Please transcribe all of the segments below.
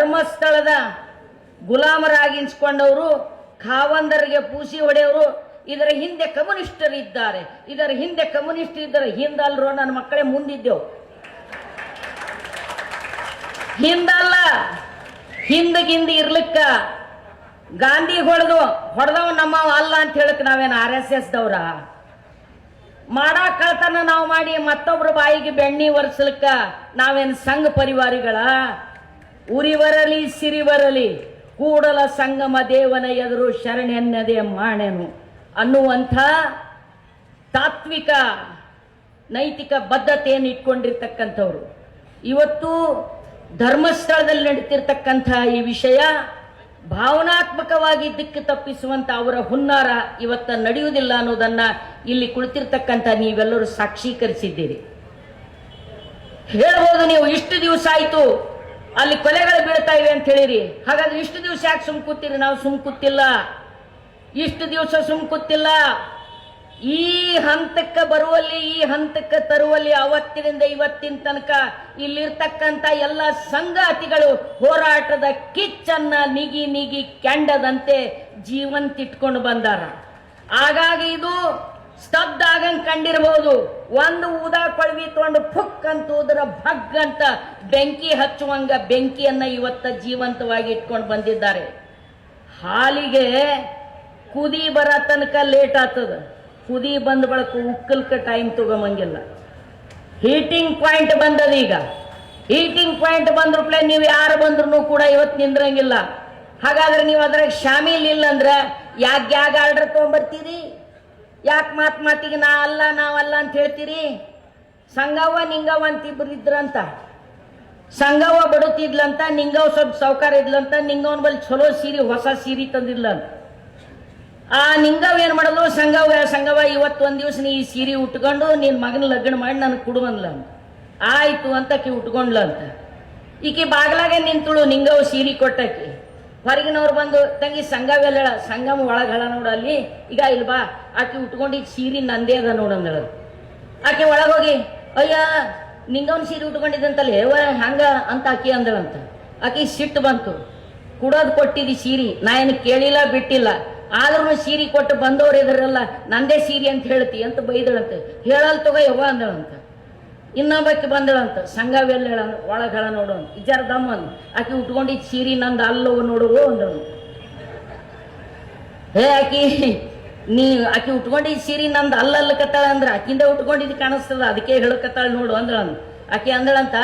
ಧರ್ಮಸ್ಥಳದ ಗುಲಾಮರಾಗಿನ್ಸ್ಕೊಂಡವರು ಖಾವಂದರಿಗೆ ಪೂಸಿ ಹೊಡೆಯವರು, ಇದರ ಹಿಂದೆ ಕಮ್ಯುನಿಸ್ಟರು ಇದ್ದಾರೆ. ಇದರ ಹಿಂದೆ ಕಮ್ಯುನಿಸ್ಟ್ ಇದ್ದಾರೆ ಹಿಂದಲ್ರೋ, ನನ್ನ ಮಕ್ಕಳೇ ಮುಂದಿದ್ದೆವು. ಹಿಂದಲ್ಲ ಹಿಂದಗಿಂದ ಇರ್ಲಿಕ್ಕ ಗಾಂಧಿ ಹೊಡೆದು, ಹೊಡೆದವ ನಮ್ಮ ಅಲ್ಲ ಅಂತ ಹೇಳಕ್ ನಾವೇನು ಆರ್ ಎಸ್ ಎಸ್ ದವ್ರ ಮಾಡಾಕಳ್ತನ ನಾವು ಮಾಡಿ ಮತ್ತೊಬ್ರ ಬಾಯಿಗೆ ಬೆಣ್ಣಿ ಒರೆಸ್ಲಿಕ್ಕ ನಾವೇನು ಸಂಘ ಪರಿವಾರಿಗಳ? ಉರಿ ಸಿರಿವರಲಿ ಕೂಡಲ ಸಂಗಮ ದೇವನ ಎದುರು ಶರಣೆನ್ನದೆ ಮಾಣೆನು. ಅನ್ನುವಂಥ ತಾತ್ವಿಕ, ನೈತಿಕ ಬದ್ಧತೆಯನ್ನು ಇಟ್ಕೊಂಡಿರ್ತಕ್ಕಂಥವ್ರು. ಇವತ್ತು ಧರ್ಮಸ್ಥಳದಲ್ಲಿ ನಡೀತಿರ್ತಕ್ಕಂಥ ಈ ವಿಷಯ ಭಾವನಾತ್ಮಕವಾಗಿ ದಿಕ್ಕು ತಪ್ಪಿಸುವಂಥ ಅವರ ಹುನ್ನಾರ ಇವತ್ತ ನಡೆಯುವುದಿಲ್ಲ ಅನ್ನೋದನ್ನು ಇಲ್ಲಿ ಕುಳಿತಿರ್ತಕ್ಕಂಥ ನೀವೆಲ್ಲರೂ ಸಾಕ್ಷೀಕರಿಸಿದ್ದೀರಿ. ಹೇಳ್ಬೋದು ನೀವು, ಇಷ್ಟು ದಿವಸ ಆಯ್ತು. ಅಲ್ಲಿ ಕೊಲೆಗಳು ಬೀಳ್ತಾ ಇವೆ ಅಂತ ಹೇಳಿರಿ. ಹಾಗಾದ್ರೆ ಇಷ್ಟು ದಿವಸ ಯಾಕೆ ಸುಮ್ ನಾವು ಸುಮ್ ಕೂತಿಲ್ಲ. ಇಷ್ಟು ದಿವಸ ಸುಮ್ ಕೂತಿಲ್ಲ. ಈ ಹಂತಕ್ಕೆ ಬರುವಲ್ಲಿ, ಈ ಹಂತಕ್ಕೆ ತರುವಲ್ಲಿ ಅವತ್ತಿನಿಂದ ಇವತ್ತಿನ ತನಕ ಇಲ್ಲಿರ್ತಕ್ಕಂಥ ಎಲ್ಲ ಸಂಗಾತಿಗಳು ಹೋರಾಟದ ಕಿಚ್ಚನ್ನ ನಿಗಿ ನಿಗಿ ಕೆಂಡದಂತೆ ಜೀವಂತ ಇಟ್ಕೊಂಡು ಬಂದಾರ. ಹಾಗಾಗಿ ಇದು ಸ್ತಬ್ಧ ಆಗಂಗ್ ಕಂಡಿರಬಹುದು. ಒಂದು ಊದಾ ಕೊಳವಿ ತಗೊಂಡು ಫುಕ್ ಅಂತ ಹೋದ್ರ ಭಗ್ ಅಂತ ಬೆಂಕಿ ಹಚ್ಚುವಂಗ ಬೆಂಕಿಯನ್ನ ಇವತ್ತ ಜೀವಂತವಾಗಿ ಇಟ್ಕೊಂಡು ಬಂದಿದ್ದಾರೆ. ಹಾಲಿಗೆ ಕುದಿ ಬರ ತನಕ ಲೇಟ್ ಆಗ್ತದ. ಕುದಿ ಬಂದ ಬಳಕ ಉಕ್ಕಲ್ಕ ಟೈಮ್ ತಗೊಂಬಂಗಿಲ್ಲ ಹೀಟಿಂಗ್ ಪಾಯಿಂಟ್ ಬಂದದ ಈಗ. ಹೀಟಿಂಗ್ ಪಾಯಿಂಟ್ ಬಂದ್ರಪ್ಲೆ ನೀವು ಯಾರು ಬಂದ್ರು ಕೂಡ ಇವತ್ತು ನಿಂದ್ರಂಗಿಲ್ಲ. ಹಾಗಾದ್ರೆ ನೀವು ಅದ್ರಾಗ ಶಾಮೀಲ್ ಇಲ್ಲ ಅಂದ್ರ ಯಾಕೆ ಯಾಗ ಆರ್ಡರ್ ತಗೊಂಬರ್ತೀರಿ? ಯಾಕೆ ಮಾತು ಮಾತಿಗೆ ನಾ ಅಲ್ಲ, ನಾವಲ್ಲ ಅಂತ ಹೇಳ್ತೀರಿ? ಸಂಗವ್ವ, ನಿಂಗವ್ವ ಅಂತ ಇಬ್ರು ಇದ್ರಂತ. ಸಂಗವ್ವ ಬಡುತ್ತಿದ್ಲಂತ ನಿಂಗವ್ ಸ್ವಲ್ಪ ಸೌಕಾರ ಇದ್ಲಂತ ನಿಂಗವನ್ ಬಲ್ಲಿ ಚಲೋ ಸೀರೆ, ಹೊಸ ಸೀರೆ ತಂದಿಲ್ಲ ಆ ನಿಂಗವ್ ಏನು ಮಾಡಲು? ಸಂಗವ ಸಂಗವ ಇವತ್ತು ಒಂದು ದಿವಸ ನೀ ಈ ಸೀರೆ ಉಟ್ಕೊಂಡು ನಿನ್ನ ಮಗನ ಲಗ್ನ ಮಾಡಿ ನನಗೆ ಕೊಡುವನ್ಲ ಆಯಿತು ಅಂತ ಆಕಿ ಉಟ್ಕೊಂಡ್ಲ ಅಂತ. ಈಕಿ ಬಾಗ್ಲಾಗೆ ನಿಂತಳು ನಿಂಗವ್ ಸೀರೆ ಕೊಟ್ಟಾಕಿ ಹೊರಗಿನವ್ರು ಬಂದು, ತಂಗಿ ಸಂಗವೆಲ್ಲ ಹೇಳ ಸಂಗಮ ಒಳಗೆ ಹೇಳ ನೋಡು ಅಲ್ಲಿ. ಈಗ ಇಲ್ಲಿ ಬಾ. ಉಟ್ಕೊಂಡು ಈಗ ಸೀರೆ ನಂದೇ ಅದ ನೋಡಂದಳ ಆಕೆ ಒಳಗೋಗಿ ಅಯ್ಯ ನಿಂಗೊಂದು ಸೀರೆ ಉಟ್ಕೊಂಡಿದ್ದಂತಲ್ಲ ಹೇವ ಹಂಗ ಅಂತ ಆಕಿ ಅಂದಳಂತ. ಆಕಿ ಸಿಟ್ಟು ಬಂತು. ಕುಡೋದ್ ಕೊಟ್ಟಿದ್ದಿ ಸೀರೆ, ನಾ ಏನು ಕೇಳಿಲ್ಲ, ಬಿಟ್ಟಿಲ್ಲ. ಆದ್ರೂ ಸೀರೆ ಕೊಟ್ಟು ಬಂದವ್ರು ಇದ್ರಲ್ಲ, ನಂದೇ ಸೀರೆ ಅಂತ ಹೇಳ್ತಿ ಅಂತ ಬೈದಳಂತೆ. ಹೇಳಲ್ ತಗೋ ಯವ್ವ ಅಂದಳಂತ. ಇನ್ನೊಬ್ಬಕ್ಕೆ ಬಂದಳಂತ ಸಂಘವೆಲ್ಲ ಹೇಳ ಒಳಗೆ ಹೇಳ ನೋಡು ಇಜಾರ ದಮ್ಮ ಅಂದ್. ಆಕಿ ಉಟ್ಕೊಂಡಿದ್ ಸೀರೆ ನಂದು ಅಲ್ಲವ ನೋಡು ಅಂದಳು ಹೇ ಆಕಿ, ನೀ ಆಕಿ ಉಟ್ಕೊಂಡಿದ್ದ ಸೀರೆ ನಂದು ಅಲ್ಲಲ್ಲಕತ್ತಾಳ ಅಂದ್ರೆ ಆಕಿಂದ ಉಟ್ಕೊಂಡಿದ್ ಕಾಣಿಸ್ತದ, ಅದಕ್ಕೆ ಹೇಳಕತ್ತಾಳ ನೋಡು ಅಂದಳಂದು ಆಕೆ ಅಂದಳಂತ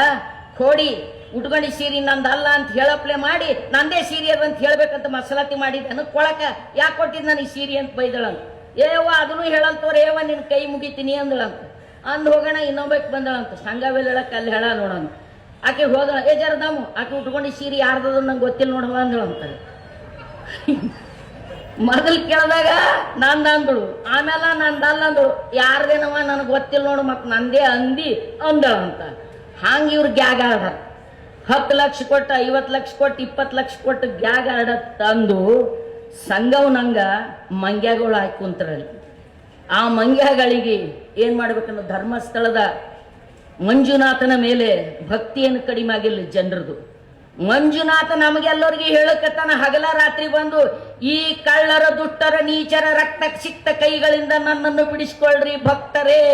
ಕೋಡಿ ಉಟ್ಕೊಂಡಿದ್ದ ಸೀರೆ ನಂದು ಅಲ್ಲ ಅಂತ ಹೇಳಪ್ಲೆ ಮಾಡಿ, ನಂದೇ ಸೀರೆ ಅದು ಅಂತ ಹೇಳ್ಬೇಕಂತ ಮಸಲಾತಿ ಮಾಡಿದ್ದೆ ಕೊಳಕ ಯಾಕೆ ಕೊಟ್ಟಿದ್ದು ನನಗೆ ಸೀರೆ ಅಂತ ಬೈದಳಂತ. ಏವ ಅದನ್ನು ಹೇಳಂತವ್ರ ಏವ ನಿನ್ನ ಕೈ ಮುಗಿತೀನಿ ಅಂದಳಂತ. ಅಂದ್ ಹೋಗೋಣ ಇನ್ನೊಬ್ಬಕ್ಕೆ ಬಂದಳಂತ ಸಂಘವೆಲ್ಲ ಹೇಳಕ್ಕೆ ಅಲ್ಲಿ ಹೇಳ ನೋಡೋಣ ಆಕೆ ಹೋದಳ, ಏ ಜರ ದಮ್ಮು ಆಕೆ ಉಟ್ಕೊಂಡು ಸೀರೆ ಯಾರ್ದದ ನಂಗೆ ಗೊತ್ತಿಲ್ಲ ನೋಡುವ ಅಂದಳಂತ ಮೊದಲು ಕೇಳಿದಾಗ ನಂದ ಅಂದಳು ಆಮೇಲೆ ನಂದಲ್ಲ ಅಂದಳು, ಯಾರ್ದೇನವ ನನಗೆ ಗೊತ್ತಿಲ್ಲ ನೋಡು ಮತ್ತೆ ನಂದೇ ಅಂದಿ ಅಂದಳಂತ ಹಂಗ ಇವ್ರು ಗ್ಯಾಗ ಆಡ ಹತ್ತು ಲಕ್ಷ ಕೊಟ್ಟು, ಐವತ್ತು ಲಕ್ಷ ಕೊಟ್ಟು, ಇಪ್ಪತ್ತು ಲಕ್ಷ ಕೊಟ್ಟು ಗ್ಯಾಗ ಆಡ ತಂದು ಸಂಘವ್ ನಂಗೆ ಮಂಗ್ಯಾಗಳು ಹಾಕಿ ಕುಂತರಲ್ಲಿ. ಆ ಮಂಗ್ಯಗಳಿಗೆ ಏನು ಮಾಡ್ಬೇಕನ್ನೋ ಧರ್ಮಸ್ಥಳದ ಮಂಜುನಾಥನ ಮೇಲೆ ಭಕ್ತಿಯನ್ನು ಕಡಿಮೆ ಆಗಿಲ್ಲ ಜನರದು. ಮಂಜುನಾಥ ನಮಗೆಲ್ಲರಿಗೆ ಹೇಳಕತ್ತಾನ ಹಗಲ ರಾತ್ರಿ ಬಂದು, ಈ ಕಳ್ಳರ, ದುಷ್ಟರ, ನೀಚರ ರಕ್ತ ಸಿಕ್ತ ಕೈಗಳಿಂದ ನನ್ನನ್ನು ಬಿಡಿಸ್ಕೊಳ್ರಿ ಭಕ್ತರೇ.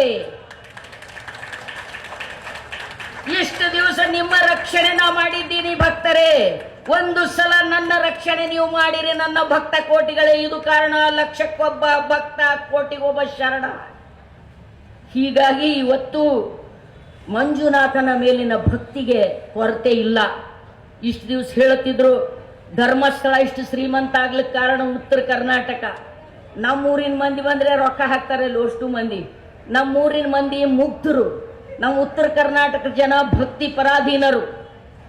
ಇಷ್ಟು ದಿವಸ ನಿಮ್ಮ ರಕ್ಷಣೆ ನಾ ಮಾಡಿದ್ದೀನಿ ಭಕ್ತರೇ. ಒಂದು ಸಲ ನನ್ನ ರಕ್ಷಣೆ ನೀವು ಮಾಡಿರಿ, ನನ್ನ ಭಕ್ತ ಕೋಟಿಗಳೇ, ಇದು ಕಾರಣ ಲಕ್ಷಕ್ಕೊಬ್ಬ ಭಕ್ತ ಕೋಟಿಗೊಬ್ಬ ಶರಣ. ಹೀಗಾಗಿ ಇವತ್ತು ಮಂಜುನಾಥನ ಮೇಲಿನ ಭಕ್ತಿಗೆ ಕೊರತೆ ಇಲ್ಲ. ಇಷ್ಟು ದಿವಸ ಹೇಳುತ್ತಿದ್ರು, ಧರ್ಮಸ್ಥಳ ಇಷ್ಟು ಶ್ರೀಮಂತ ಆಗ್ಲಿಕ್ಕೆ ಕಾರಣ ಉತ್ತರ ಕರ್ನಾಟಕ. ನಮ್ಮೂರಿನ ಮಂದಿ ಬಂದ್ರೆ ರೊಕ್ಕ ಹಾಕ್ತಾರೆ ಅಷ್ಟು ಮಂದಿ. ನಮ್ಮೂರಿನ ಮಂದಿ ಮುಗ್ಧರು. ನಮ್ಮ ಉತ್ತರ ಕರ್ನಾಟಕ ಜನ ಭಕ್ತಿ ಪರಾಧೀನರು.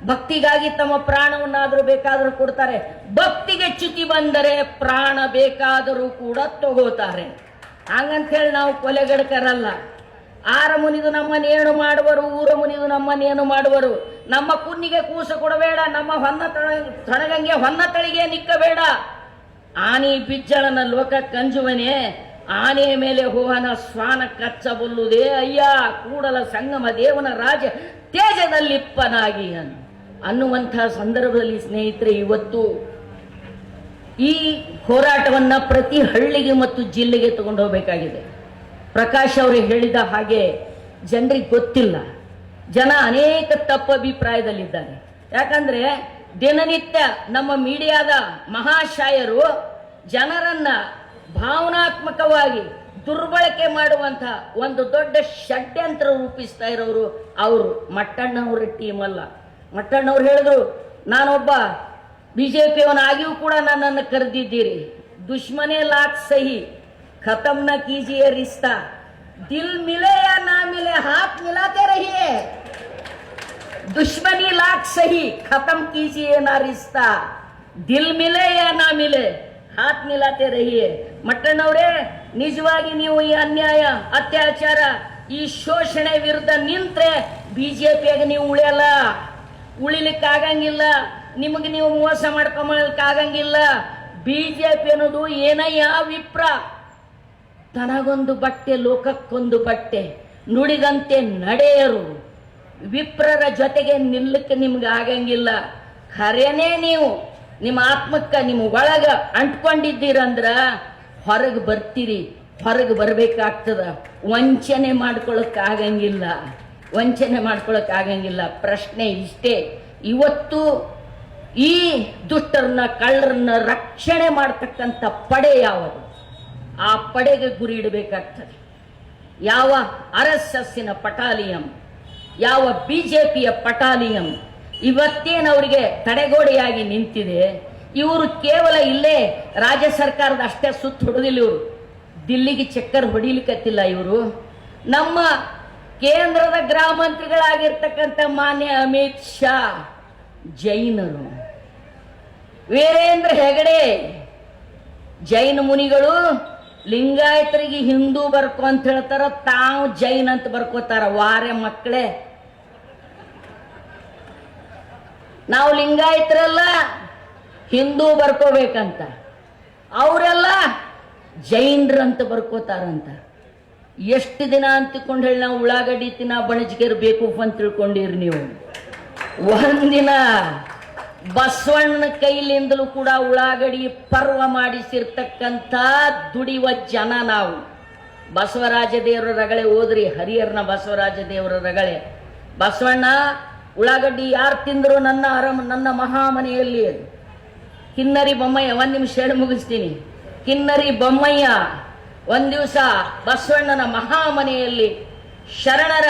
ಭಕ್ತಿಗಾಗಿ ತಮ್ಮ ಪ್ರಾಣವನ್ನಾದರೂ ಬೇಕಾದರೂ ಕೊಡ್ತಾರೆ. ಭಕ್ತಿಗೆ ಚ್ಯುತಿ ಬಂದರೆ ಪ್ರಾಣ ಬೇಕಾದರೂ ಕೂಡ ತಗೋತಾರೆ. ಹಂಗಂತೇಳಿ ನಾವು ಕೊಲೆಗಡಕರಲ್ಲ. ಆರ ಮುನಿದು ನಮ್ಮನ್ನೇನು ಮಾಡುವರು ಊರ ಮುನಿದು ನಮ್ಮನ್ನೇನು ಮಾಡುವರು? ನಮ್ಮ ಕುನ್ನಿಗೆ ಕೂಸು ಕೊಡಬೇಡ, ನಮ್ಮ ಹೊನ್ನ ತೊಣಗಂಗೆ ಹೊನ್ನ ತಳಿಗೆ ನಿಕ್ಕಬೇಡ. ಆನಿ ಬಿಜ್ಜಳನ ಲೋಕ ಕಂಜುವನೇ ಆನೆಯ ಮೇಲೆ ಹೋಹನ ಸ್ವಾನ ಕಚ್ಚಬಲ್ಲುದೇ ಅಯ್ಯ, ಕೂಡಲ ಸಂಗಮ ದೇವನ ರಾಜ ತೇಜದಲ್ಲಿಪ್ಪನಾಗಿ ಅನ್ನು ಅನ್ನುವಂತಹ ಸಂದರ್ಭದಲ್ಲಿ ಸ್ನೇಹಿತರೆ, ಇವತ್ತು ಈ ಹೋರಾಟವನ್ನು ಪ್ರತಿ ಹಳ್ಳಿಗೆ ಮತ್ತು ಜಿಲ್ಲೆಗೆ ತಗೊಂಡು ಹೋಗಬೇಕಾಗಿದೆ. ಪ್ರಕಾಶ್ ಅವರು ಹೇಳಿದ ಹಾಗೆ ಜನರಿಗೆ ಗೊತ್ತಿಲ್ಲ. ಜನ ಅನೇಕ ತಪ್ಪು ಅಭಿಪ್ರಾಯದಲ್ಲಿದ್ದಾರೆ ಯಾಕಂದ್ರೆ ದಿನನಿತ್ಯ ನಮ್ಮ ಮೀಡಿಯಾದ ಮಹಾಶಾಯರು ಜನರನ್ನ ಭಾವನಾತ್ಮಕವಾಗಿ ದುರ್ಬಳಕೆ ಮಾಡುವಂಥ ಒಂದು ದೊಡ್ಡ ಷಡ್ಯಂತ್ರ ರೂಪಿಸ್ತಾ ಇರೋರು ಅವರು. ಮಟ್ಟಣ್ಣವರ ಟೀಮ್ ಅಲ್ಲ. ಮಟ್ಟಣ್ಣವ್ರು ಹೇಳಿದ್ರು ನಾನೊಬ್ಬ ಬಿಜೆಪಿಯವನಾಗಿಯೂ ಕೂಡ ನನ್ನನ್ನು ಕರೆದಿದ್ದೀರಿ ದುಶ್ಮನೆ ಲಾಕ್ ಸಹಿ ಖತಮ್ ನ ಕೀಜಿಯೇ ರಿಶ್ತಾ ದಿಲ್ ಮಿಲೆ ಯಾ ನಾ ಮಿಲೆ ಹಾತ್ ಮಿಲಾತೆ ರಹಿಯೇ दुश्मनी लाख सही खत्म कीजिए ना रिश्ता ದಿಲ್ ಮಿಲೆ ಯಾ ನಾ ಮಿಲೆ ಹಾತ್ ಮಿಲಾತೆ ರಹಿಯೇ ಮಟ್ಟಣ್ಣವ್ರೇ ನಿಜವಾಗಿ ನೀವು ಈ ಅನ್ಯಾಯ ಅತ್ಯಾಚಾರ ಈ ಶೋಷಣೆ ವಿರುದ್ಧ ನಿಂತ್ರೆ ಬಿಜೆಪಿಯಾಗ ನೀವು ಉಳಿಯಲ್ಲ ಉಳಿಲಿಕ್ಕಾಗಂಗಿಲ್ಲ. ನಿಮಗೆ ನೀವು ಮೋಸ ಮಾಡ್ಕೊಂಬಳಕ್ಕಾಗಂಗಿಲ್ಲ. ಬಿ ಜೆ ಪಿ ಅನ್ನೋದು ಏನಯ್ಯ ವಿಪ್ರ ತನಗೊಂದು ಬಟ್ಟೆ, ಲೋಕಕ್ಕೊಂದು ಬಟ್ಟೆ, ನುಡಿದಂತೆ ನಡೆಯರು. ವಿಪ್ರರ ಜೊತೆಗೆ ನಿಲ್ಲಕ್ಕೆ ನಿಮ್ಗೆ ಆಗಂಗಿಲ್ಲ. ಖರೇನೇ ನೀವು? ನಿಮ್ಮ ಆತ್ಮಕ್ಕೆ ನಿಮ್ಮ ಒಳಗ ಅಂಟ್ಕೊಂಡಿದ್ದೀರಂದ್ರ ಹೊರಗೆ ಬರ್ತೀರಿ, ಹೊರಗೆ ಬರಬೇಕಾಗ್ತದ. ವಂಚನೆ ಮಾಡ್ಕೊಳಕ್ಕೆ ಆಗಂಗಿಲ್ಲ ವಂಚನೆ ಮಾಡ್ಕೊಳಕ್ ಆಗಂಗಿಲ್ಲ. ಪ್ರಶ್ನೆ ಇಷ್ಟೇ. ಇವತ್ತು ಈ ದುಷ್ಟರನ್ನ, ಕಳ್ಳರನ್ನ ರಕ್ಷಣೆ ಮಾಡ್ತಕ್ಕಂಥ ಪಡೆ ಯಾವುದು? ಆ ಪಡೆಗೆ ಗುರಿ ಇಡಬೇಕಾಗ್ತದೆ. ಯಾವ ಆರ್ ಎಸ್ ಎಸ್ಸಿನ ಪಟಾಲಿಯಂ, ಯಾವ ಬಿಜೆಪಿಯ ಪಟಾಲಿಯಂ ಇವತ್ತೇನವರಿಗೆ ತಡೆಗೋಡೆಯಾಗಿ ನಿಂತಿದೆ? ಇವರು ಕೇವಲ ಇಲ್ಲೇ ರಾಜ್ಯ ಸರ್ಕಾರದ ಅಷ್ಟೇ ಸುತ್ತ ಹೊಡೆದಿಲ್ಲ ಇವರು. ದಿಲ್ಲಿಗೆ ಚಕ್ಕರ್ ಹೊಡಿಲಿಕ್ಕತ್ತಿಲ್ಲ ಇವರು. ನಮ್ಮ ಕೇಂದ್ರದ ಗೃಹ ಮಾನ್ಯ ಅಮಿತ್ ಶಾ ಜೈನರು. ವೀರೇಂದ್ರ ಹೆಗಡೆ ಜೈನ ಮುನಿಗಳು ಲಿಂಗಾಯತರಿಗೆ ಹಿಂದೂ ಬರ್ಕೊ ಅಂತ ಹೇಳ್ತಾರ ತಾವು ಜೈನ್ ಅಂತ ಬರ್ಕೋತಾರ, ವಾರೆ ಮಕ್ಕಳೇ. ನಾವು ಲಿಂಗಾಯತರೆಲ್ಲ ಹಿಂದೂ ಬರ್ಕೋಬೇಕಂತ. ಅವರೆಲ್ಲ ಜೈನ್ರಂತ ಬರ್ಕೋತಾರಂತ. ಎಷ್ಟು ದಿನ ಅಂತಕೊಂಡು ಹೇಳಿ ನಾವು ಉಳ್ಳಾಗಡ್ಡಿ ತಿನ್ನ ಬಣಜಿಗೆರ್ ಬೇಕು ಅಂತ ತಿಳ್ಕೊಂಡಿರಿ ನೀವು. ಒಂದಿನ ಬಸವಣ್ಣ ಕೈಲಿಂದಲೂ ಕೂಡ ಉಳ್ಳಾಗಡ್ಡಿ ಪರ್ವ ಮಾಡಿಸಿರ್ತಕ್ಕಂಥ ದುಡಿಯುವ ಜನ ನಾವು. ಬಸವರಾಜ ದೇವರ ರಗಳೆ, ಓದ್ರಿ, ಹರಿಹರನ ಬಸವರಾಜ ದೇವರ ರಗಳೆ. ಬಸವಣ್ಣ, ಉಳ್ಳಾಗಡ್ಡಿ ಯಾರು ತಿಂದ್ರು ನನ್ನ ಅರಮ, ನನ್ನ ಮಹಾಮನೆಯಲ್ಲಿ? ಕಿನ್ನರಿ ಬೊಮ್ಮಯ್ಯ, ಒಂದು ನಿಮಿಷ ಹೇಳಿ ಮುಗಿಸ್ತೀನಿ. ಕಿನ್ನರಿ ಬೊಮ್ಮಯ್ಯ ಒಂದ್ ದಿವಸ ಬಸವಣ್ಣನ ಮಹಾಮನೆಯಲ್ಲಿ ಶರಣರ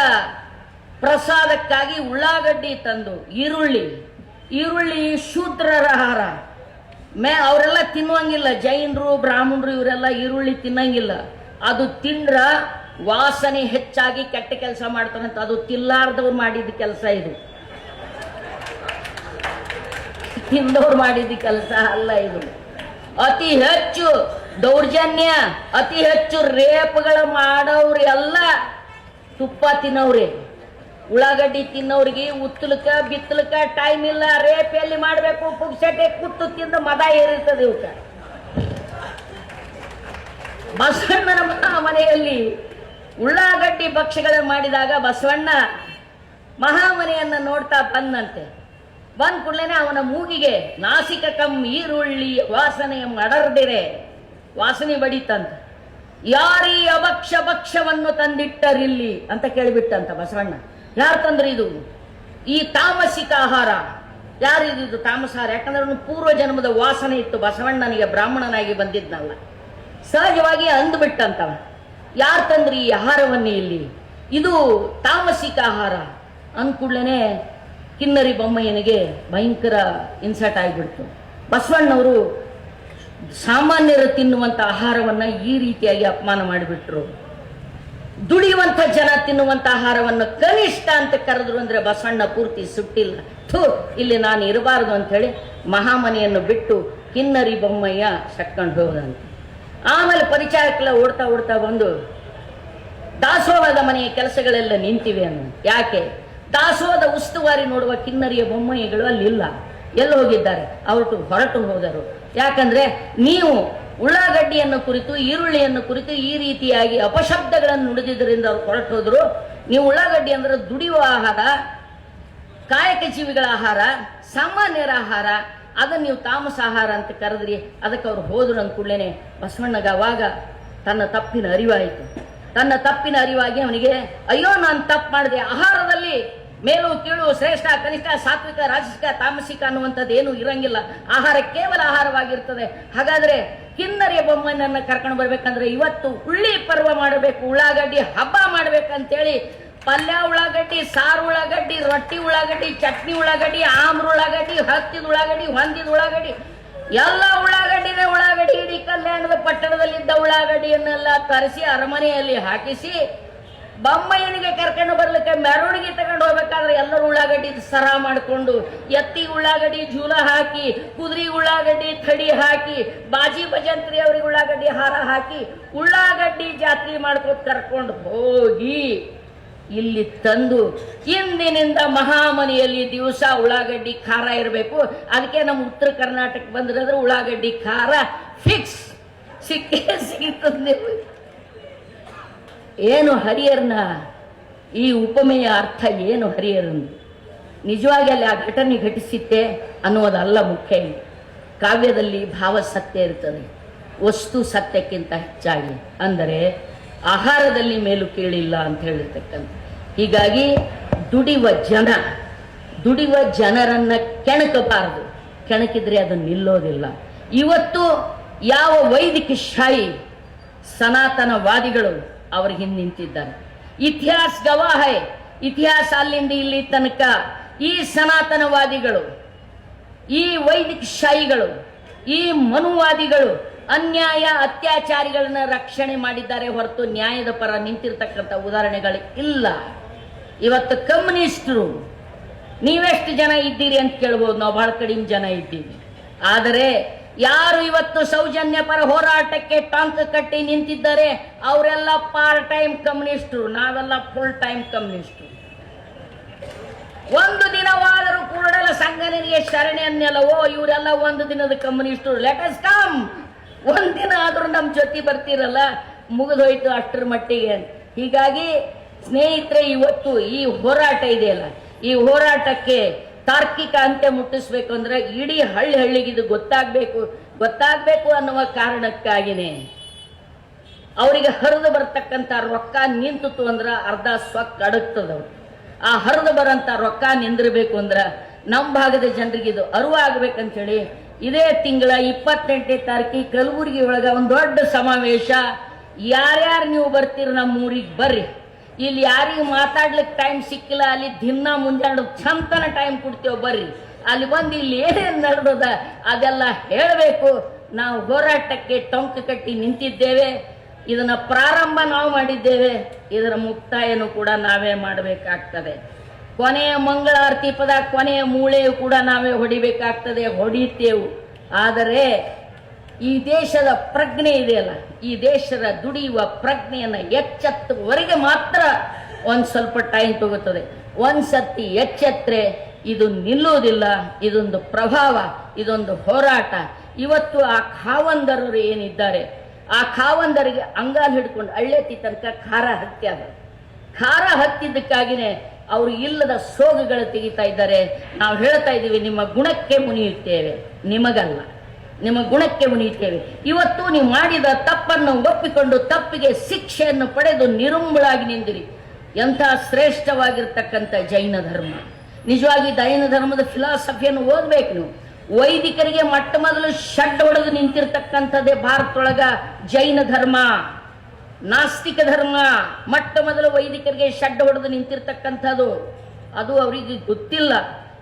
ಪ್ರಸಾದಕ್ಕಾಗಿ ಉಳ್ಳಾಗಡ್ಡಿ ತಂದು, ಈರುಳ್ಳಿ ಈರುಳ್ಳಿ ಶೂದ್ರರ ಆಹಾರ. ಮೇ, ಅವರೆಲ್ಲ ತಿನ್ನುವಂಗಿಲ್ಲ. ಜೈನರು, ಬ್ರಾಹ್ಮಣರು ಇವರೆಲ್ಲ ಈರುಳ್ಳಿ ತಿನ್ನಂಗಿಲ್ಲ. ಅದು ತಿಂದ್ರ ವಾಸನೆ ಹೆಚ್ಚಾಗಿ ಕೆಟ್ಟ ಕೆಲಸ ಮಾಡ್ತಾರಂತ ಅದು ತಿಲ್ಲಾರ್ದವ್ರು ಮಾಡಿದ ಕೆಲಸ ಇದು. ತಿಂದವ್ರು ಮಾಡಿದ ಕೆಲಸ ಅಲ್ಲ ಇದು. ಅತಿ ಹೆಚ್ಚು ದೌರ್ಜನ್ಯ, ಅತಿ ಹೆಚ್ಚು ರೇಪ್ಗಳ ಮಾಡೋರು ಎಲ್ಲ ತುಪ್ಪ ತಿನ್ನವ್ರಿ. ಉಳ್ಳಾಗಡ್ಡಿ ತಿನ್ನೋರಿಗೆ ಉತ್ತಲಕ, ಬಿತ್ತಲಕ ಟೈಮ್ ಇಲ್ಲ. ರೇಪ್ ಎಲ್ಲಿ ಮಾಡಬೇಕು? ಪುಗ್ಸಟೆ ಕುತ್ತು ತಿಂದು ಮದ ಏರಿರ್ತದೆ ಇವಕ ಬಸವಣ್ಣನ ಮನೆಯಲ್ಲಿ ಉಳ್ಳಾಗಡ್ಡಿ ಭಕ್ಷ್ಯಗಳನ್ನು ಮಾಡಿದಾಗ ಬಸವಣ್ಣ ಮಹಾಮನೆಯನ್ನ ನೋಡ್ತಾ ಬಂದಂತೆ. ಬಂದ ಕೂಡಲೇ ಅವನ ಮೂಗಿಗೆ ನಾಸಿಕ ಕಮ್ ಈರುಳ್ಳಿ ವಾಸನೆ ಮಡರ್ದಿರೆ ವಾಸನೆ ಬಡಿತಂತ. ಯಾರೀ ಅಭಕ್ಷ ಭಕ್ಷ್ಯವನ್ನು ತಂದಿಟ್ಟರಿಲ್ಲಿ ಅಂತ ಕೇಳಿಬಿಟ್ಟಂತ ಬಸವಣ್ಣ. ಯಾರು ತಂದ್ರಿ ಇದು? ಈ ತಾಮಸಿಕ ಆಹಾರ. ಯಾರಿದು ಇದು? ತಾಮಸಾರ ಯಾಕಂದ್ರೆ ಅವನು ಪೂರ್ವ ಜನ್ಮದ ವಾಸನೆ ಇತ್ತು. ಬಸವಣ್ಣನಿಗೆ ಬ್ರಾಹ್ಮಣನಾಗಿ ಬಂದಿದ್ನಲ್ಲ. ಸಹಜವಾಗಿ ಅಂದ್ಬಿಟ್ಟಂತವ ಯಾರು ತಂದ್ರಿ ಈ ಆಹಾರವನ್ನೇ ಇಲ್ಲಿ? ಇದು ತಾಮಸಿಕ ಆಹಾರ. ಅಂದ್ಕೂಡ್ಲೇನೆ ಕಿನ್ನರಿ ಬೊಮ್ಮಯ್ಯನಿಗೆ ಭಯಂಕರ ಇನ್ಸರ್ಟ್ ಆಗಿಬಿಡ್ತು. ಬಸವಣ್ಣವರು ಸಾಮಾನ್ಯರು ತಿನ್ನುವಂಥ ಆಹಾರವನ್ನು ಈ ರೀತಿಯಾಗಿ ಅಪಮಾನ ಮಾಡಿಬಿಟ್ರು. ದುಡಿಯುವಂಥ ಜನ ತಿನ್ನುವಂಥ ಆಹಾರವನ್ನು ಕನಿಷ್ಠ ಅಂತ ಕರೆದ್ರು ಅಂದರೆ ಬಸಣ್ಣ ಪೂರ್ತಿ ಸುಟ್ಟಿಲ್ಲ. ಥೂ, ಇಲ್ಲಿ ನಾನು ಇರಬಾರದು ಅಂಥೇಳಿ ಮಹಾಮನೆಯನ್ನು ಬಿಟ್ಟು ಕಿನ್ನರಿ ಬೊಮ್ಮಯ್ಯ ಸಕ್ಕೊಂಡು ಹೋದಂತ. ಆಮೇಲೆ ಪರಿಚಯಕ್ಕೆಲ್ಲ ಓಡ್ತಾ ಓಡ್ತಾ ಬಂದು ದಾಸೋಹದ ಮನೆಯ ಕೆಲಸಗಳೆಲ್ಲ ನಿಂತಿವೆ ಅನ್ನು. ಯಾಕೆ? ದಾಸೋಹದ ಉಸ್ತುವಾರಿ ನೋಡುವ ಕಿನ್ನರಿಯ ಬೊಮ್ಮಯ್ಯಗಳು ಅಲ್ಲಿಲ್ಲ. ಎಲ್ಲಿ ಹೋಗಿದ್ದಾರೆ? ಅವರು ಹೊರಟು ಹೋದರು. ಯಾಕಂದ್ರೆ ನೀವು ಉಳ್ಳಾಗಡ್ಡಿಯನ್ನು ಕುರಿತು, ಈರುಳ್ಳಿಯನ್ನು ಕುರಿತು ಈ ರೀತಿಯಾಗಿ ಅಪಶಬ್ದಗಳನ್ನು ನುಡಿದಿದ್ದರಿಂದ ಅವ್ರು ಹೊರಟು ಹೋದ್ರು. ನೀವು ಉಳ್ಳಾಗಡ್ಡಿ ಅಂದ್ರೆ ದುಡಿಯುವ ಆಹಾರ ಕಾಯಕ ಜೀವಿಗಳ ಆಹಾರ, ಸಾಮಾನ್ಯರ ಆಹಾರ, ಅದನ್ನ ನೀವು ತಾಮಸ ಆಹಾರ ಅಂತ ಕರೆದ್ರಿ. ಅದಕ್ಕೆ ಅವ್ರು ಹೋದ್ರು ಅಂದ ಕೂಡಲೇ ಬಸವಣ್ಣಗ ಅವಾಗ ತನ್ನ ತಪ್ಪಿನ ಅರಿವಾಯಿತು. ತನ್ನ ತಪ್ಪಿನ ಅರಿವಾಗಿ ಅವನಿಗೆ, ಅಯ್ಯೋ, ನಾನು ತಪ್ಪು ಮಾಡಿದೆ. ಆಹಾರದಲ್ಲಿ ಮೇಲು ಕೀಳು ಶ್ರೇಷ್ಠ, ಕನಿಷ್ಠ, ಸಾತ್ವಿಕ, ರಾಜಸಿಕ, ತಾಮಸಿಕ ಅನ್ನುವಂಥದ್ದು ಏನು ಇರಂಗಿಲ್ಲ. ಆಹಾರ ಕೇವಲ ಆಹಾರವಾಗಿರ್ತದೆ. ಹಾಗಾದ್ರೆ ಕಿನ್ನರಿಯ ಬೊಮ್ಮನನ್ನ ಕರ್ಕೊಂಡು ಬರ್ಬೇಕಂದ್ರೆ ಇವತ್ತು ಉಳ್ಳಿ ಪರ್ವ ಮಾಡಬೇಕು, ಉಳ್ಳಾಗಡ್ಡಿ ಹಬ್ಬ ಮಾಡ್ಬೇಕಂತೇಳಿ ಪಲ್ಯ ಉಳ್ಳಾಗಡ್ಡಿ, ಸಾರು ಉಳ್ಳಾಗಡ್ಡಿ, ರೊಟ್ಟಿ ಉಳ್ಳಾಗಡ್ಡಿ, ಚಟ್ನಿ ಉಳ್ಳಾಗಡ್ಡಿ, ಆಮ್ರ ಉಳ್ಳಾಗಡ್ಡಿ, ಹತ್ತಿದ ಉಳ್ಳಾಗಡ್ಡಿ, ಹೊಂದಿದ ಉಳ್ಳಾಗಡ್ಡಿ, ಎಲ್ಲ ಉಳ್ಳಾಗಡ್ಡಿನೇ ಉಳ್ಳಾಗಡ್ಡಿ, ಇಡೀ ಕಲ್ಯಾಣದ ಪಟ್ಟಣದಲ್ಲಿದ್ದ ಉಳ್ಳಾಗಡ್ಡಿಯನ್ನೆಲ್ಲ ತರಿಸಿ ಅರಮನೆಯಲ್ಲಿ ಹಾಕಿಸಿ ಬೊಮ್ಮಯ್ಯನಿಗೆ ಕರ್ಕೊಂಡು ಬರ್ಲಿಕ್ಕೆ ಮೆರವಣಿಗೆ ತಗೊಂಡು ಹೋಗ್ಬೇಕಾದ್ರೆ ಎಲ್ಲರೂ ಉಳ್ಳಾಗಡ್ಡಿ ಸರ ಮಾಡಿಕೊಂಡು, ಎತ್ತಿ ಉಳ್ಳಾಗಡ್ಡಿ ಜೂಲ ಹಾಕಿ, ಕುದುರೆ ಉಳ್ಳಾಗಡ್ಡಿ ಥಡಿ ಹಾಕಿ, ಬಾಜಿ ಭಜಂತ್ರಿ ಅವ್ರಿಗೆ ಉಳ್ಳಾಗಡ್ಡಿ ಹಾರ ಹಾಕಿ, ಉಳ್ಳಾಗಡ್ಡಿ ಜಾತ್ರೆ ಮಾಡ್ಕೊಂಡು ಕರ್ಕೊಂಡು ಹೋಗಿ ಇಲ್ಲಿ ತಂದು ಇಂದಿನಿಂದ ಮಹಾಮನಿಯಲ್ಲಿ ದಿವಸ ಉಳ್ಳಾಗಡ್ಡಿ ಖಾರ ಇರಬೇಕು. ಅದಕ್ಕೆ ನಮ್ಮ ಉತ್ತರ ಕರ್ನಾಟಕ ಬಂದಿರೋದ್ರೆ ಉಳ್ಳಾಗಡ್ಡಿ ಖಾರ ಫಿಕ್ಸ್ ಸಿಕ್ಕೇ ಸಿಗ್ತದೆ. ಏನು ಹರಿಯರ್ನ? ಈ ಉಪಮೆಯ ಅರ್ಥ ಏನು ಹರಿಯರನ್ನು ನಿಜವಾಗಿ ಅಲ್ಲಿ ಆ ಘಟನೆ ಘಟಿಸಿತ್ತೆ ಅನ್ನೋದಲ್ಲ ಮುಖ್ಯ ಕಾವ್ಯದಲ್ಲಿ ಭಾವ ಸತ್ಯ ಇರ್ತದೆ. ವಸ್ತು ಸತ್ಯಕ್ಕಿಂತ ಹೆಚ್ಚಾಗಿ. ಅಂದರೆ ಆಹಾರದಲ್ಲಿ ಮೇಲು ಕೇಳಿಲ್ಲ ಅಂತ ಹೇಳಿರ್ತಕ್ಕಂಥ. ಹೀಗಾಗಿ ದುಡಿವ ಜನ, ದುಡಿವ ಜನರನ್ನು ಕೆಣಕಬಾರದು. ಕೆಣಕಿದ್ರೆ ಅದು ನಿಲ್ಲೋದಿಲ್ಲ. ಇವತ್ತು ಯಾವ ವೈದಿಕ ಶಾಹಿ ಸನಾತನವಾದಿಗಳು ಅವ್ರ ಹಿಂದೆ ನಿಂತಿದ್ದಾರೆ ಇತಿಹಾಸ ಗವಾಹ. ಇತಿಹಾಸ ಅಲ್ಲಿಂದ ಇಲ್ಲಿ ತನಕ ಈ ಸನಾತನವಾದಿಗಳು, ಈ ವೈದಿಕ ಶಾಹಿಗಳು, ಈ ಮನುವಾದಿಗಳು ಅನ್ಯಾಯ, ಅತ್ಯಾಚಾರಿಗಳನ್ನ ರಕ್ಷಣೆ ಮಾಡಿದ್ದಾರೆ ಹೊರತು ನ್ಯಾಯದ ಪರ ನಿಂತಿರ್ತಕ್ಕಂಥ ಉದಾಹರಣೆಗಳು ಇಲ್ಲ ಇವತ್ತು ಕಮ್ಯುನಿಸ್ಟರು, ನೀವೆಷ್ಟು ಜನ ಇದ್ದೀರಿ ಅಂತ ಕೇಳ್ಬೋದು, ನಾವು ಬಹಳ ಕಡಿಮೆ ಜನ ಇದ್ದೀವಿ. ಆದರೆ ಯಾರು ಇವತ್ತು ಸೌಜನ್ಯ ಪರ ಹೋರಾಟಕ್ಕೆ ಟಾಂಕ್ ಕಟ್ಟಿ ನಿಂತಿದ್ದಾರೆ, ಅವರೆಲ್ಲ ಪಾರ್ಟ್ ಟೈಮ್ ಕಮ್ಯುನಿಸ್ಟ್ರು ನಾವೆಲ್ಲ ಫುಲ್ ಟೈಮ್ ಕಮ್ಯುನಿಸ್ಟರು ಒಂದು ದಿನವಾದರೂ ಕೂಡಲ ಸಂಘನಿಗೆ ಶರಣೆ ಓ ಇವರೆಲ್ಲ ಒಂದು ದಿನದ ಕಮ್ಯುನಿಸ್ಟರು ಲೆಟಸ್ ಕಮ್ ಒಂದ್ ದಿನ ಆದ್ರೂ ನಮ್ಮ ಜೊತೆ ಬರ್ತಿರಲ್ಲ, ಮುಗಿದೋಯ್ತು ಅಷ್ಟರ ಮಟ್ಟಿಗೆ. ಹೀಗಾಗಿ ಸ್ನೇಹಿತರೆ, ಇವತ್ತು ಈ ಹೋರಾಟ ಇದೆಯಲ್ಲ, ಈ ಹೋರಾಟಕ್ಕೆ ತಾರ್ಕಿಕ ಅಂತ್ಯ ಮುಟ್ಟಿಸ್ಬೇಕು ಅಂದ್ರೆ ಇಡೀ ಹಳ್ಳಿ ಹಳ್ಳಿಗೆ ಇದು ಗೊತ್ತಾಗ್ಬೇಕು. ಗೊತ್ತಾಗ್ಬೇಕು ಅನ್ನುವ ಕಾರಣಕ್ಕಾಗಿನೇ ಅವರಿಗೆ ಹರಿದು ಬರ್ತಕ್ಕಂಥ ರೊಕ್ಕ ನಿಂತಿತು ಅಂದ್ರ ಅರ್ಧ ಸ್ವಕ್ ಅಡಗ್ತದ ಆ ಹರಿದು ಬರಂತ ರೊಕ್ಕ ನಿಂದಿರಬೇಕು ಅಂದ್ರ ನಮ್ಮ ಭಾಗದ ಜನರಿಗೆ ಇದು ಅರಿವಾಗಬೇಕಂತೇಳಿ ಇದೇ ತಿಂಗಳ ಇಪ್ಪತ್ತೆಂಟನೇ ತಾರೀಕಿ ಕಲಬುರಗಿ ಒಳಗೆ ಒಂದು ದೊಡ್ಡ ಸಮಾವೇಶ. ಯಾರ್ಯಾರು ನೀವು ಬರ್ತೀರಿ ನಮ್ಮ ಊರಿಗೆ ಬರ್ರಿ. ಇಲ್ಲಿ ಯಾರಿಗೂ ಮಾತಾಡ್ಲಿಕ್ಕೆ ಟೈಮ್ ಸಿಕ್ಕಿಲ್ಲ, ಅಲ್ಲಿ ದಿನ ಮುಂಜಾನೆ ಚಂತನ ಟೈಮ್ ಕೊಡ್ತೇವೆ ಬರ್ರಿ. ಅಲ್ಲಿ ಬಂದು ಇಲ್ಲಿ ಏನೇನು ನಡೆದದ ಅದೆಲ್ಲ ಹೇಳಬೇಕು. ನಾವು ಹೋರಾಟಕ್ಕೆ ಟೊಂಕ ಕಟ್ಟಿ ನಿಂತಿದ್ದೇವೆ. ಇದನ್ನ ಪ್ರಾರಂಭ ನಾವು ಮಾಡಿದ್ದೇವೆ. ಇದರ ಮುಕ್ತಾಯನು ಕೂಡ ನಾವೇ ಮಾಡಬೇಕಾಗ್ತದೆ. ಕೊನೆಯ ಮಂಗಳಾರತಿ ಪದ, ಕೊನೆಯ ಮೂಳೆಯು ಕೂಡ ನಾವೇ ಹೊಡಿಬೇಕಾಗ್ತದೆ. ಹೊಡಿತೇವು. ಆದರೆ ಈ ದೇಶದ ಪ್ರಜ್ಞೆ ಇದೆಯಲ್ಲ, ಈ ದೇಶದ ದುಡಿಯುವ ಪ್ರಜ್ಞೆಯನ್ನು ಎಚ್ಚೆತ್ತುವವರೆಗೆ ಮಾತ್ರ ಒಂದು ಸ್ವಲ್ಪ ಟೈಮ್ ತಗೋತದೆ. ಒಂದು ಸತಿ ಎಚ್ಚೆತ್ತರೆ ಇದು ನಿಲ್ಲುವುದಿಲ್ಲ, ಇದೊಂದು ಪ್ರಭಾವ, ಇದೊಂದು ಹೋರಾಟ. ಇವತ್ತು ಆ ಖಾವಂದರರು ಏನಿದ್ದಾರೆ, ಆ ಖಾವಂದರಿಗೆ ಅಂಗಾಲು ಹಿಡ್ಕೊಂಡು ಹಳ್ಳೆತ್ತಿ ತನಕ ಖಾರ ಹತ್ಯಾದ ಖಾರ ಹತ್ತಿದ್ದಕ್ಕಾಗಿನೇ ಅವರು ಇಲ್ಲದ ಸೋಗುಗಳು ತೆಗಿತಾ ಇದ್ದಾರೆ. ನಾವು ಹೇಳ್ತಾ ಇದ್ದೀವಿ ನಿಮ್ಮ ಗುಣಕ್ಕೆ ಮುನಿಯುತ್ತೇವೆ. ನಿಮಗಲ್ಲ. ನಿಮ್ಮ ಗುಣಕ್ಕೆ ಮುನಿಯುತ್ತೇವೆ. ಇವತ್ತು ನೀವು ಮಾಡಿದ ತಪ್ಪನ್ನು ಒಪ್ಪಿಕೊಂಡು ತಪ್ಪಿಗೆ ಶಿಕ್ಷೆಯನ್ನು ಪಡೆದು ನಿರುಂಬಳಾಗಿ ನಿಂದಿರಿ. ಎಂಥ ಶ್ರೇಷ್ಠವಾಗಿರ್ತಕ್ಕಂಥ ಜೈನ ಧರ್ಮ. ನಿಜವಾಗಿ ಜೈನ ಧರ್ಮದ ಫಿಲಾಸಫಿಯನ್ನು ಓದಬೇಕು ನೀವು. ವೈದಿಕರಿಗೆ ಮೊಟ್ಟ ಮೊದಲು ಶಡ್ ಹೊಡೆದು ನಿಂತಿರ್ತಕ್ಕಂಥದ್ದೇ ಭಾರತದೊಳಗ ಜೈನ ಧರ್ಮ. ನಾಸ್ತಿಕ ಧರ್ಮ. ಮೊಟ್ಟ ಮೊದಲು ವೈದಿಕರಿಗೆ ಷಡ್ ಹೊಡೆದು ನಿಂತಿರ್ತಕ್ಕಂಥದ್ದು. ಅದು ಅವರಿಗೆ ಗೊತ್ತಿಲ್ಲ.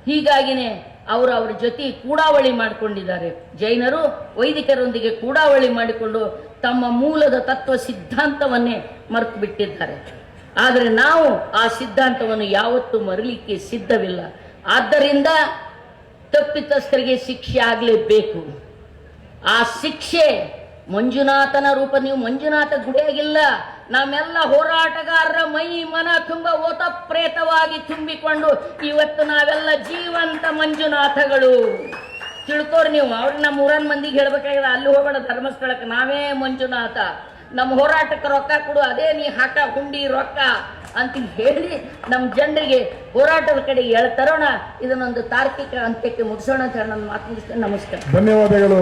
ಹೀಗಾಗಿನೇ ಅವರು ಅವರ ಜೊತೆ ಕೂಡಾವಳಿ ಮಾಡಿಕೊಂಡಿದ್ದಾರೆ. ಜೈನರು ವೈದಿಕರೊಂದಿಗೆ ಕೂಡಾವಳಿ ಮಾಡಿಕೊಂಡು ತಮ್ಮ ಮೂಲದ ತತ್ವ ಸಿದ್ಧಾಂತವನ್ನೇ ಮರೆತು ಬಿಟ್ಟಿದ್ದಾರೆ ಆದರೆ ನಾವು ಆ ಸಿದ್ಧಾಂತವನ್ನು ಯಾವತ್ತೂ ಮರಲಿಕ್ಕೆ ಸಿದ್ಧವಿಲ್ಲ. ಆದ್ದರಿಂದ ತಪ್ಪಿತಸ್ಥರಿಗೆ ಶಿಕ್ಷೆ ಆಗಲೇಬೇಕು. ಆ ಶಿಕ್ಷೆ ಮಂಜುನಾಥನ ರೂಪ ನೀವು ಮಂಜುನಾಥ ಗುಡಿಯಾಗಿಲ್ಲ. ನಮ್ಮೆಲ್ಲ ಹೋರಾಟಗಾರರ ಮೈ ಮನ ತುಂಬ ಓತಪ್ರೇತವಾಗಿ ತುಂಬಿಕೊಂಡು ಇವತ್ತು ನಾವೆಲ್ಲ ಜೀವಂತ ಮಂಜುನಾಥಗಳು. ತಿಳ್ಕೊರಿ ನೀವು ಅವ್ರಿಗೆ ನಮ್ಮ ಊರನ್ ಮಂದಿಗೆ ಹೇಳ್ಬೇಕಾಗಿಲ್ಲ ಅಲ್ಲಿ ಹೋಗೋಣ ಧರ್ಮಸ್ಥಳಕ್ಕೆ, ನಾವೇ ಮಂಜುನಾಥ. ನಮ್ಮ ಹೋರಾಟಕ್ಕೆ ರೊಕ್ಕ ಕೊಡು, ಅದೇ ನೀ ಹಾಕ, ಹುಂಡಿ ರೊಕ್ಕ ಅಂತ ಹೇಳಿ ನಮ್ಮ ಜನರಿಗೆ ಹೋರಾಟದ ಕಡೆ ಹೇಳ್ತಾರೋಣ. ಇದನ್ನೊಂದು ತಾರ್ಕಿಕ ಅಂತ್ಯಕ್ಕೆ ಮುಗಿಸೋಣ ಅಂತ ಹೇಳಿ ನನ್ನ ಮಾತು ಮುಗಿಸ್ತೇನೆ. ನಮಸ್ಕಾರ. ಧನ್ಯವಾದಗಳು.